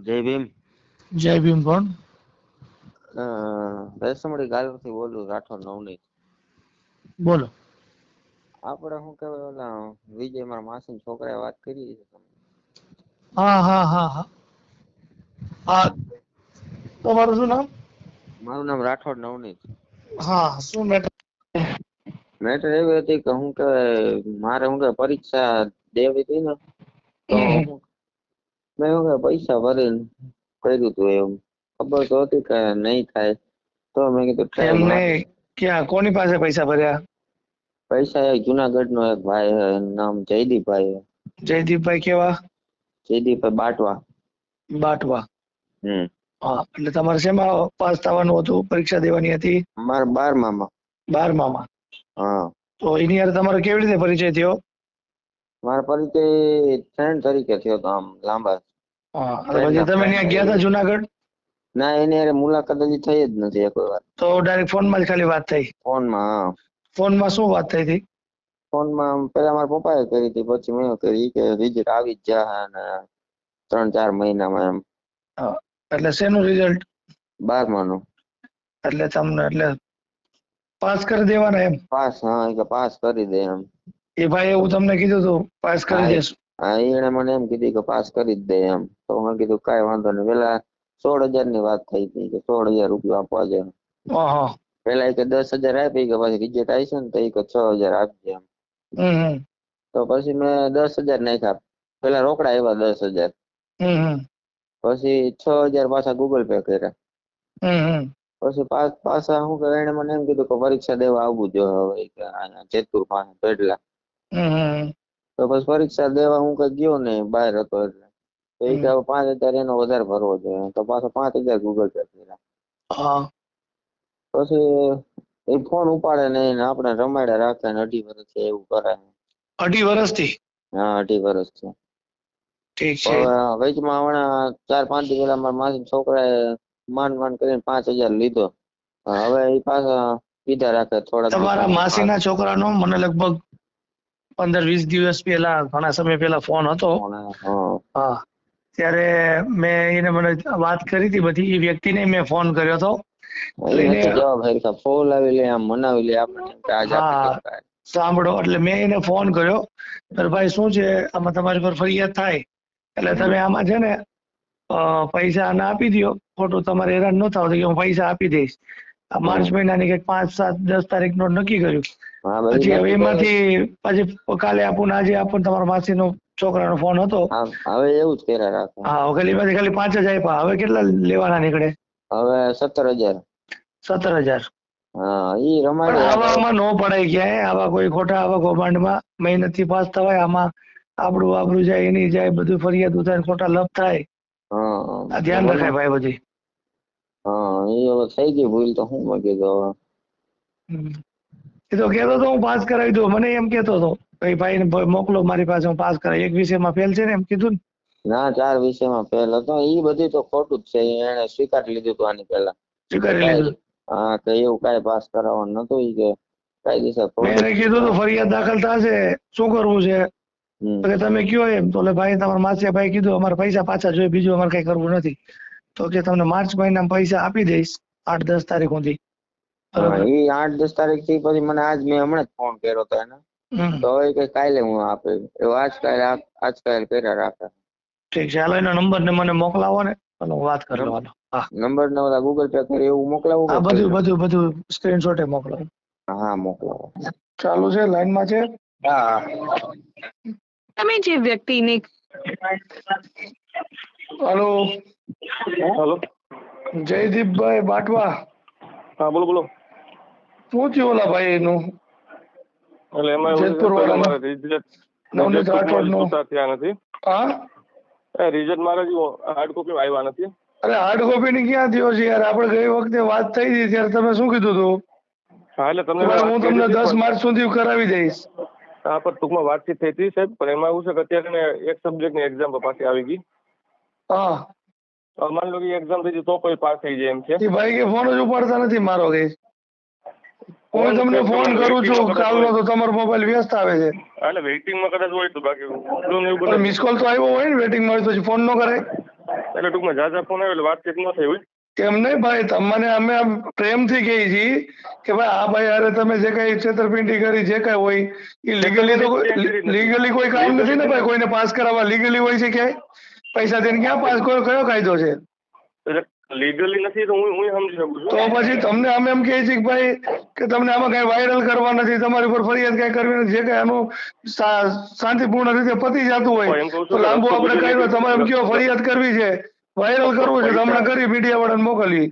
જય ભીમ જય ભીમ કોણ? રેસમડી વેસમડી ગાલવથી બોલું રાઠોડ નવનીત. બોલો. આપણે શું કહેવાય ઓલા વિજય મારા માસી છોકરાએ વાત કરી છે હા હા હા હા. હા. તમારું શું નામ? મારું નામ રાઠોડ નવનીત. હા શું મેટર મેટર એવી હતી કે હું કે મારે હું કે પરીક્ષા દેવી હતી ને તો મેં હવે પૈસા ભરીને કર્યું હતું એમ ખબર તો હતી કે નહીં થાય. તો મેં કીધું એમને ક્યાં? કોની પાસે પૈસા ભર્યા? પૈસા એક જુનાગઢ નો એક ભાઈ એનું નામ જયદીપભાઈ જયદીપભાઈ કેવા? જયદીપભાઈ બાટવા. બાટવા. હમ. હા એટલે તમારે શેમાં પાસ થવાનું હતું? પરીક્ષા દેવાની હતી? મારા બારમામાં. બારમામાં. હા. તો એની યાર તમારો કેવી રીતે પરિચય થયો? મારો પરિચય ફ્રેન્ડ તરીકે થયો હતો આમ લાંબા. હા તમે ત્યાં ગયા હતા જુનાગઢ? ના એની મુલાકાત હજી થઈ જ નથી એક વાર. તો ડાયરેક્ટ ફોનમાં જ ખાલી વાત થઈ? ફોનમાં હા. ફોનમાં શું વાત થઈ હતી? ફોનમાં આમ પેલા મારા પપ્પાએ કરી હતી પછી મેં કરી કે રિઝલ્ટ આવી જ જા અને ત્રણ ચાર મહિનામાં એમ. એટલે શેનું રિઝલ્ટ બારમાનું. એટલે તમને એટલે પાસ કરી દેવાના એમ? પાસ હા એ પાસ કરી દે એમ. એ ભાઈ એવું તમને કીધું હતું પાસ કરી. દેશું. હા એને મને એમ કીધું કે પાસ કરી જ દે એમ. તો મેં કીધું કાંઈ વાંધો નહીં. પેલા સોળ હજારની વાત થઈ હતી કે સોળ હજાર રૂપિયા આપવા છે. પેલા કે દસ હજાર આપી કે પછી રિજેક્ટ આવશે ને તો એ કે છ હજાર આપજે એમ. તો પછી મેં દસ હજાર નાખ્યા. પેલા રોકડા આવ્યા દસ હજાર પછી છ હજાર પાછા ગૂગલ પે કર્યા. પછી પાછ પાછા શું કે એને મને એમ કીધું કે પરીક્ષા દેવા આવવું જોઈએ હવે. જેતપુર પાસે પેડલા તો પછી પરીક્ષા દેવા હું કઈ ગયો ને બહાર હતો એટલે. તો એ કે પાંચ હજાર એનો વધારે ભરવો જોઈએ તો પાછો પાંચ હજાર ગૂગલ પે કર્યા. હા. પછી એ ફોન ઉપાડે ને આપણે રમાડ્યા રાખે ને અઢી વર્ષ એવું કરે. અઢી વર્ષથી? હા અઢી વર્ષથી ઠીક છે. વચમાં હમણાં ચાર પાંચ દી પહેલા મારા માસી છોકરાએ માંડ માંડ કરીને પાંચ હજાર લીધો. હવે એ પાછા કીધા રાખે થોડા તમારા માસીના છોકરાનો? મને લગભગ પંદર વીસ દિવસ પહેલા ઘણા સમય પહેલા ફોન હતો. હા. ત્યારે મેં એને મને વાત કરી હતી બધી એ વ્યક્તિને મેં ફોન કર્યો હતો. ફોન લે આમ મનાવી લે આપણે. સાંભળો એટલે મેં એને ફોન કર્યો. કે ભાઈ શું છે? આમાં તમારી પર ફરિયાદ થાય. એટલે તમે આમાં છે ને પૈસા ના આપી દો ખોટું તમારે હેરાન ન થાવ કે હું પૈસા આપી દઈશ. માર્ચ મહિનાની કંઈક પાંચ સાત દસ તારીખ નો નક્કી કર્યું. પછી હવે એમાંથી પછી કાલે આપું ને આજે માસી તમારા માસીનો છોકરાનો ફોન હતો. હવે એવું જ કર્યા રાખો. હા હવે ખાલી એમાંથી ખાલી પાંચ જ આપ્યા. હવે કેટલા લેવાના નીકળે? હવે સત્તર હજાર. સત્તર હજાર. હા ઈ રમાડે આવામાં નો પડાય ક્યાંય. આવા કોઈ ખોટા આવા કૌભાંડમાં મહેનતથી પાસ થવાય. આમાં આપણું આબરૂ જાય એની જાય બધું ફરિયાદ ઉધાર ખોટા લપ થાય. હા ધ્યાન રખાય ભાઈ બધી. હા એ હવે થઈ ગઈ ભૂલ તો હું કીધું હવે. એ તો કહેતો હતો હું પાસ કરાવી દઉં. મને એમ કહેતો હતો ભાઈ ભાઈને મોકલો મારી પાસે હું પાસ કરાવી. એક વિષયમાં ફેલ છે ને એમ કીધું ને? ના ચાર વિષયમાં ફેલ હતો. એ બધું તો ખોટું જ છે. એને સ્વીકારી લીધું હતું આની પહેલા. સ્વીકારી લીધું? હા કે એવું કાંઈ પાસ કરાવવાનું નતું એ કે કાયદેસર મેં કીધું તો ફરિયાદ દાખલ થશે. શું કરવું છે. કે તમે કયો એમ? તો ભાઈ તમારા માસિયા ભાઈ કીધું અમારે પૈસા પાછા જોઈએ. બીજું અમારે કઈ કરવું નથી. તો કે તમને માર્ચ મહિનામાં પૈસા આપી દઈશ આઠ દસ તારીખ સુધી. ઈ આઠ દસ તારીખથી પછી મને આજ મેં હમણાં જ ફોન કર્યો હતો એને. તો એ કે કાલે હું આપે. એવું આજ કાલે આજ કાલે કર્યા રાખે. ઠીક છે હાલો એનો નંબર ને મને મોકલાવો ને અને હું વાત કરી લેવાનો હા. નંબર ને બધા ગૂગલ પે કરી એવું મોકલાવું હા બધું બધું બધું સ્ક્રીનશોટ મોકલાવો. હા મોકલાવો. ચાલુ છે લાઈનમાં છે? હા. તમે જે વ્યક્તિને હલો. હેલો. જયદીપભાઈ બાટવા. હા બોલો બોલો. શું થયું ઓલા ભાઈ નું એટલે એમાં જેતપુર રિઝલ્ટ નવનીત રિઝલ્ટ રાઠોડનું? થયા નથી. હા? રિઝલ્ટ મારે હાર્ડ કોપી આવ્યા નથી. અરે હાર્ડ કોપી ની ક્યાં થયો છે યાર? આપણે ગઈ વખતે વાત થઈ હતી ત્યારે તમે શું કીધું હતું હા એટલે તમને હું તમને દસ માર્ચ સુધી કરાવી દઈશ. હા પણ ટૂંકમાં વાતચીત થઈ હતી સાહેબ પણ એમાં એવું છે કે અત્યારે એક સબ્જેક્ટની એક્ઝામ પાસે આવી ગઈ. હા. માન લો કે એક્ઝામ થઈ તો પછી પાસ થઈ જાય એમ છે. એ ભાઈ કે ફોન જ ઉપાડતા નથી મારો કે. હું તમને ફોન કરું છું કાલનો તો તમારો મોબાઈલ વ્યસ્ત આવે છે. એટલે વેઇટિંગમાં કદાચ હોય તો બાકી મિસ કોલ તો આવ્યો હોય ને વેટિંગમાં હોય તો ફોન ન કરે એટલે ટૂંકમાં જાજા ફોન આવ્યો એટલે વાતચીત ન થઈ હોય. એમ નહીં ભાઈ તમને અમે પ્રેમથી કહીએ છીએ કે ભાઈ આ ભાઈ અરે તમે જે કઈ છેતરપિંડી કરી જે કઈ હોય એ લીગલી તો લીગલી કોઈ કામ નથી ને ભાઈ કોઈને પાસ કરાવવા લીગલી હોય છે ક્યાંય? પૈસા દઈને ક્યાં પાસ કયો કયો કાયદો છે? લીગલી નથી તો હું હું સમજી શકું તો પછી તમને અમે એમ કહીએ છીએ કે ભાઈ કે તમને આમાં કઈ વાયરલ કરવા નથી તમારી ઉપર ફરિયાદ કઈ કરવી નથી જે કઈ આનું શાંતિપૂર્ણ રીતે પતી જતું હોય તો લાંબુ આપણે કર્યું તમારે એમ કયો ફરિયાદ કરવી છે? વાયરલ કરવું છે તો હમણાં કરી મીડિયા વાળાને મોકલીએ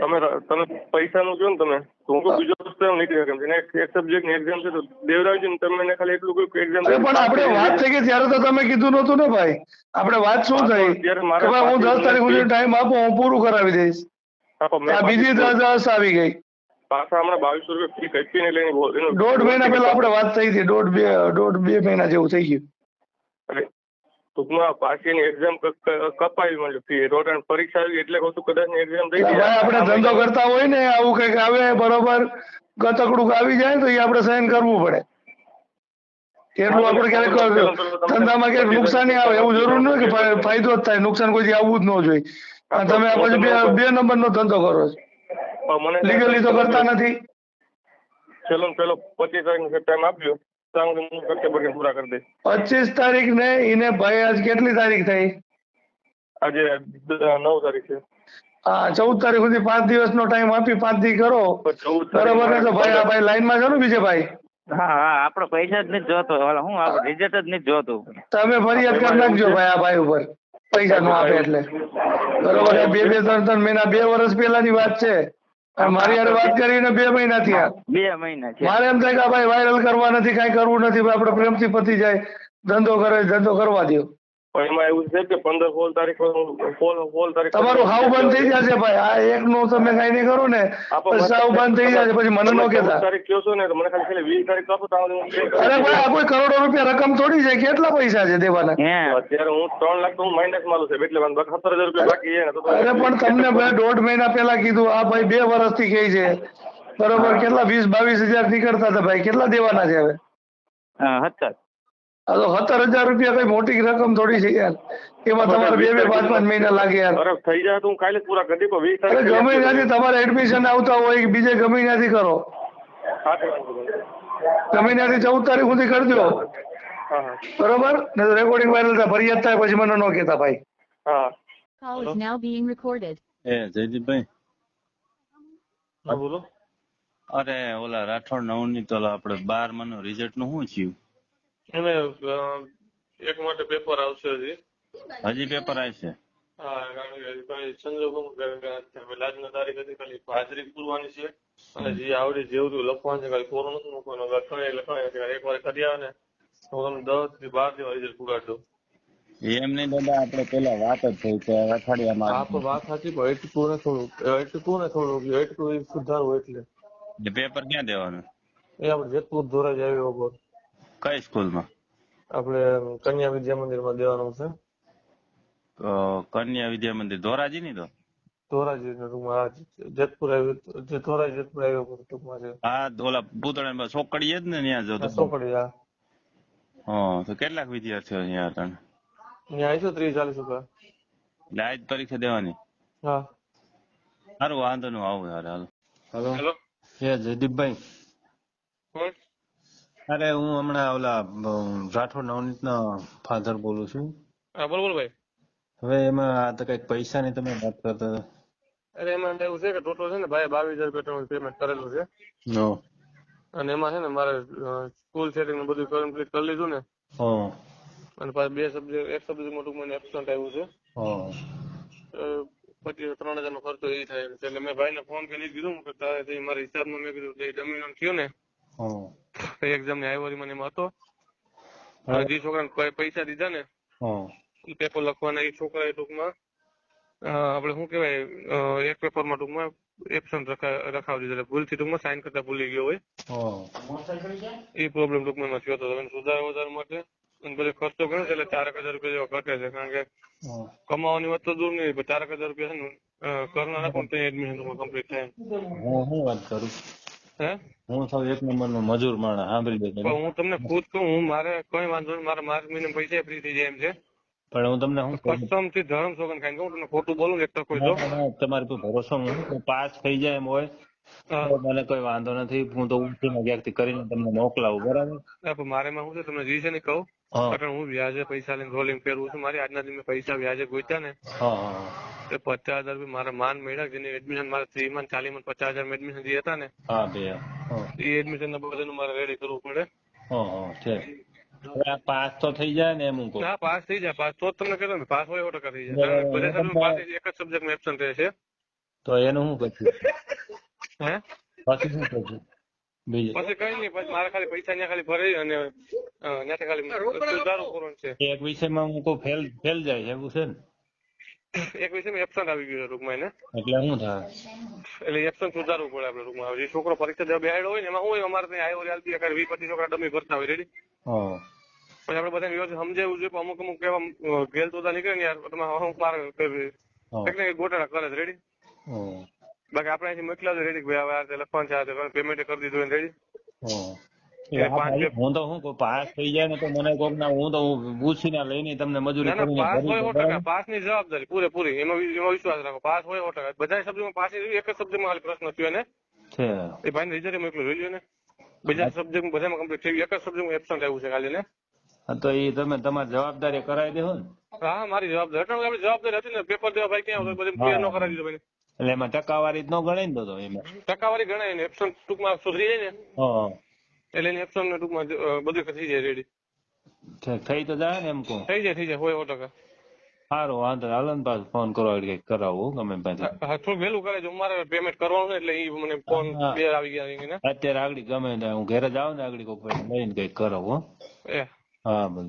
તમે તમે પૈસાનું કહો ને તમે. હું તો બીજો રસ્તો એમ નીકળી શકે એમ છે. એક સબ્જેક્ટની એક્ઝામ છે તો દેવરાજજી ને તમે ખાલી એટલું કહ્યું કે એક્ઝામ પણ આપણે વાત થઈ ગઈ ત્યારે તો તમે કીધું નતું ને ભાઈ. આપણે વાત શું થઈ? ત્યારે કે ભાઈ હું દસ તારીખ સુધી ટાઈમ આપો હું પૂરું કરાવી દઈશ. આ બીજી દસ દસ આવી ગઈ. પાછા હમણાં બાવીસો રૂપિયા ફી કપીને લઈને બોલ- એનું- દોઢ મહિના પહેલા આપણે વાત થઈ હતી. દોઢ બે દોઢ બે મહિના જેવું થઈ ગયું. ટૂંકમાં પાછી એની એક્ઝામ કપાવી મળ્યું ફી. રોટન પરીક્ષા આવી એટલે કહું છું કદાચ એક્ઝામ દઈ દીધી આપણે ધંધો કરતા હોય ને આવું કંઈક આવે બરોબર ગતકડું આવી જાય તો એ આપણે સહન કરવું પડે. એટલું આપણે ક્યારેક ધંધામાં ક્યારેક નુકસાની આવે એવું જરૂર નહીં કે ફાયદો જ થાય નુકસાન કોઈ આવવું જ ન જોઈએ. અને તમે આ પછી બે નંબર નંબરનો ધંધો કરો છો. મને લીગલી તો કરતા નથી. ને પેલો પચીસ તારીખ ટાઈમ આપ્યો પૂરા કરી દે પચીસ તારીખ ને એને ભાઈ આજ કેટલી તારીખ થઈ? આજે નવ તારીખ છે. હા ચૌદ તારીખ સુધી પાંચ દિવસ નો ટાઈમ આપી પાંચ દી કરો. બરોબર ને? તો ભાઈ આ ભાઈ લાઈનમાં છો ને બીજે ભાઈ. હા હા આપડે પૈસા જ નથી જોતો. હું આપડે રિઝલ્ટ જ નથી જોતું. તમે ફરિયાદ કરી નાખજો ભાઈ આ ભાઈ ઉપર. પૈસા નો આપે એટલે. બરોબર બે બે ત્રણ ત્રણ મહિના બે વર્ષ પહેલાની વાત છે. મારી યાર વાત કરીને બે મહિના થયા. બે મહિના થયા. મારે એમ થાય કે ભાઈ વાયરલ કરવા નથી કઈ કરવું નથી આપડે પ્રેમથી પતી જાય. ધંધો કરે ધંધો કરવા દો પણ એમાં એવું છે કે પંદર સોળ તારીખ સોળ સોળ તારીખ તમારું હાવ બંધ થઈ જશે ભાઈ. આ એક નું તમે કઈ નહીં કરો ને પછી સાવ બંધ થઈ જશે પછી મને નો તમે તારીખ કયો છો ને તો મને ખાલી વીસ તારીખ આપો કરી અરે ભાઈ આ કોઈ કરોડો રૂપિયા રકમ થોડી છે કેટલા પૈસા છે દેવાના? અત્યારે હું ત્રણ લાખ તો હું માઇનસ માલું છે એટલે મને સત્તર હજાર રૂપિયા બાકી છે તો તો- અરે પણ તમને ભાઈ દોઢ મહિના પહેલા કીધું આ ભાઈ બે વર્ષથી કહે છે. બરોબર કેટલા વીસ બાવીસ હજાર નીકળતા હતા ભાઈ કેટલા દેવાના છે હવે? હા હતા આ તો સત્તર હજાર રૂપિયા કઈ મોટી રકમ થોડી છે યાર. એમાં તમારે બે બે પાંચ પાંચ મહિના લાગે યાર. થઈ જાય તો હું કાલે પૂરા કરી પણ વીસ તારીખ ગમે ત્યાંથી તમારે એડમિશન આવતા હોય કે બીજે ગમે ત્યાંથી કરો. તે. ગમે ત્યાંથી ચૌદ તારીખ સુધી કરજો બરોબર? ને તો રેકોર્ડિંગ વાયરલ થાય ફરિયાદ થાય પછી મને ન કહેતા ભાઈ. એ જયદીપભાઈ? હા બોલો. અરે ઓલા રાઠોડ નવની તો આપડે બારનું રિઝલ્ટનું શું થયું? એને એક માટે પેપર આવશે હજી. હજી પેપર આવશે? હા કારણ કે આજની તારીખ હતી ખાલી હાજરી પૂરવાની છે. અને જે આવડે જેવું લખવાનું છે ખાલી કોરો નથી મૂકવાનો. એક વાર કરી આવે ને હું તમને દસથી બાર દિવસ રિઝલ્ટ પુગાડી દઉં. એમ નહીં દાદા આપણે પેલા વાત જ થઈ કે અઠવાડિયામાં વાત સાચી પણ એટકું ને થોડું ને થોડું એટકું એ સુધારવું એટલે. પેપર ક્યાં દેવાનું? એ આપણે જેતપુર ધોરાજ આવ્યો ઉપર. કઈ સ્કૂલમાં? આપણે કન્યા વિદ્યા મંદિરમાં દેવાનું છે. તો કન્યા વિદ્યા મંદિર ધોરાજી ની તો? ધોરાજી ટૂંકમાં જેતપુર આવ્યું જે ધોરાજી જેતપુર આવ્યો ટૂંકમાં છે. હા ઓલા પૂતળા સોકડી જ ને ત્યાં જતો ચોકડી આ હા. તો કેટલાક વિદ્યાર્થીઓ અહીંયા હતા ત્યાં આવીશું ત્રીસ ચાલીસ રૂપિયા એટલે આજ પરીક્ષા દેવાની? હા. સારું વાંધો નું આવું યાર હાલો. હેલો જયદીપભાઈ. કોણ? અરે હું હમણાં ઓલા રાઠોડ નવનીતના ફાધર બોલું છું. હા બોલ બોલ ભાઈ. હવે એમાં આ તો કંઈક પૈસાની તમે વાત કરતા હતા. અરે એમાં એવું છે કે ટોટલ છે ને ભાઈ બાવીસ હજાર રૂપિયા પેમેન્ટ કરેલું છે. નો અને એમાં છે ને મારે સ્કૂલ સેટિંગ બધું કમ્પ્લીટ કરી લીધું ને. હા અને પાછું બે સબ્જેક્ટ એક સબ્જેક્ટમાં ટૂંકમાં એબસન્ટ આવ્યું છે. હા પછી ત્રણ હજાર નો ખર્ચો એ થાય છે. એટલે મેં ભાઈને ફોન કરીને કીધું કે તારે મારા હિસાબમાં મેં કીધું જે ડમીનો થયો ને હા એક્ઝામની આવ્યો મને એમાં હતો. જે છોકરાને કોઈ પૈસા દીધા ને એ પેપર લખવાના એ છોકરાએ ટૂંકમાં અ, આપણે શું કહેવાય એક એક પેપરમાં ટૂંકમાં એબસન્ટ રખાવી દીધા. એટલે ભૂલથી ટૂંકમાં સાઇન કરતા ભૂલી ગયો હોય. એ પ્રોબ્લેમ ટૂંકમાં એમાં થયો હતો એને સુધાર માટે અને બધો ખર્ચો ગણો એટલે ચારક હજાર રૂપિયા જેવો ઘટે છે. કારણ કે કમાવાની વાત તો દૂર નહીં પણ ચારક હજાર રૂપિયા છે ને કરનારા પણ ત્યાં એડમિશન કમ્પ્લીટ થાય. હું શું વાત કરું? હે? થાવ એક નંબર નો મજૂર માણસ સાંભળી લેજો પણ હું તમને ખુદ કહું હું મારે કઈ વાંધો નહીં મારા માર મહિને પૈસા ફ્રી થઈ જાય એમ છે. પણ હું તમને હું કસમથી ધર્મ સોગન ખાઈને હું તમને ખોટું બોલું એક તો કોઈ જો તમારી પર ભરોસો હું પાસ થઈ જાય એમ હોય મને કોઈ વાંધો નથી હું તો ઉઠીને ક્યાંકથી કરીને તમને મોકલાવું બરાબર? મારે માં હું છે તમને રીઝન ને કહું. કારણ હું વ્યાજે પૈસા લઈને રોલિંગ ફેરવું છું મારી આજના દિવસે પૈસા વ્યાજે ગોત્યા ને. હા પચાસ હજાર મારા માન મળ્યા જેને એડમિશન મારા ત્રીસમાં ચાલીસમાં પચાસ હજાર એડમિશન જે હતા ને એ એડમિશન ના બધાનું મારે રેડી કરવું પડે. પાસ તો થઈ જાય ને એમ હું હા પાસ થઈ જાય પાસ તો તમને કહેતો ને પાસ હોય એવો ટકા થઈ જાય. બધા પાસ એક જ સબ્જેક્ટમાં એબસન્ટ રહે છે તો એનું શું પછી હે? પછી શું પછી પછી કઈ નહીં પછી મારે ખાલી પૈસા ત્યાં ખાલી ભરાઈ અને અ, ખાલી સુધારું કરવાનું છે. એક વિષયમાં હું કહું ફેલ ફેલ જાય છે એવું છે ને? એક વિષયમાં એબસન્ટ આવી ગયું ટૂંકમાં એને. એટલે શું થાય? એટલે એબસન્ટ સુધારવું પડે આપણે રૂમમાં. આવે છોકરો પરીક્ષા દેવા બેહાડ્યો હોય ને એમાં હોય અમારે ત્યાં આવ્યો રિયાલ બી વીસ પચીસ છોકરા ડમી ભરતા હોય રેડી હા. પછી આપણે બધાને વ્યવસ્થિત સમજાવવું જોઈએ અમુક અમુક કેવા ગેલ તોતા નીકળે ને યાર તમે હું. મારે કંઈક ને ગોટાળા કરે રેડી હા. બાકી આપણે અહીંથી મોકલા છે રેડી ભાઈ હવે આ રીતે લખવાનું છે આ રીતે પેમેન્ટ કરી દીધું રેડી હા. તો હું પાસ થઈ જાય ને તો મને કોક ના હું તો હું પૂછીને લઈને તમને મજૂરી કરીને પાસની જવાબદારી પૂરેપૂરી. એમાં એમાં વિશ્વાસ રાખો પાસ હોય સો ટકા બધા સબ્જેક્ટમાં પાસ એક જ સબ્જેક્ટમાં હાલ પ્રશ્ન થયો ને. એ ભાઈ રિઝલ્ટ મોકલું જોઈ ને. બીજા સબ્જેક્ટ બધામાં કમ્પ્લીટ થઈ એક જ સબ્જેક્ટમાં એબસન્ટ આવ્યું છે ખાલી ને. તો એ તમે તમારી જવાબદારી કરાવી દેહો ને. હા મારી જવાબદારી. એટલે આપણી જવાબદારી હતી ને પેપર દેવા ભાઈ ક્યાં બધું ક્લિયર ન કરાવી દીધો ભાઈ એટલે એમાં ટકાવારી જ ન ગણાય ને તો એમાં. ટકાવારી ગણાય ને એપ્સન ટૂંકમાં સુધરી જાય ને? હા. એટલે એની એબસન્ટ ટૂંકમાં બધું થઈ જાય રેડી થઈ તો જાય ને એમ કહું થઈ જાય થઈ જાય હોય સો ટકા. સારું વાંધો. હાલો ને પાછું ફોન કરો એટલે કંઈક કરાવું ગમે પાછી. થોડું વહેલું કરે છે મારે પેમેન્ટ કરવાનું એટલે એ મને ફોન. બે આવી ગયા અત્યારે આગળ ગમે હું ઘરે જાઉં ને આગળ કોઈક લઈને કંઈક કરાવું હા. બધું